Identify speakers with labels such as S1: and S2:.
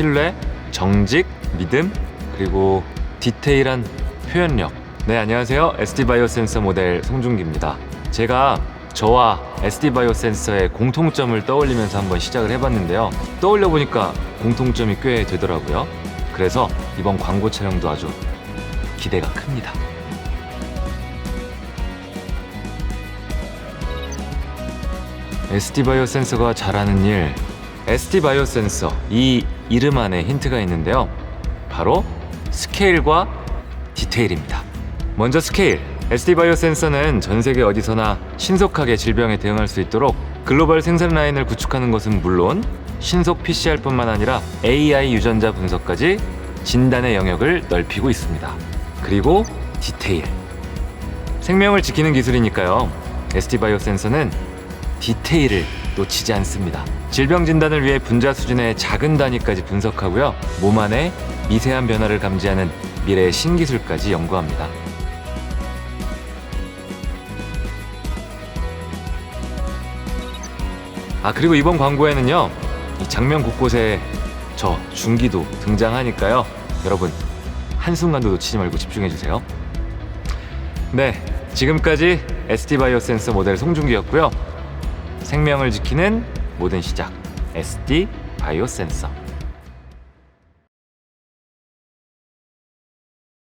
S1: 신뢰, 정직, 믿음, 그리고 디테일한 표현력. 네, 안녕하세요. SD 바이오 센서 모델 송중기입니다. 제가 저와 SD 바이오 센서의 공통점을 떠올리면서 한번 시작을 해봤는데요. 떠올려 보니까 공통점이 꽤 되더라고요. 그래서 이번 광고 촬영도 아주 기대가 큽니다. SD 바이오 센서가 잘하는 일, SD 바이오 센서 이 이름 안에 힌트가 있는데요. 바로 스케일과 디테일입니다. 먼저 스케일. SD 바이오 센서는 전 세계 어디서나 신속하게 질병에 대응할 수 있도록 글로벌 생산 라인을 구축하는 것은 물론 신속 PCR뿐만 아니라 AI 유전자 분석까지 진단의 영역을 넓히고 있습니다. 그리고 디테일. 생명을 지키는 기술이니까요. SD 바이오 센서는 디테일을 놓치지 않습니다. 질병 진단을 위해 분자 수준의 작은 단위까지 분석하고요. 몸 안에 미세한 변화를 감지하는 미래의 신기술까지 연구합니다. 아 그리고 이번 광고에는요 이 장면 곳곳에 저 중기도 등장하니까요 여러분 한순간도 놓치지 말고 집중해 주세요 네 지금까지 SD 바이오 센서 모델 송중기였고요 생명을 지키는 모든 시작. SD 바이오 센서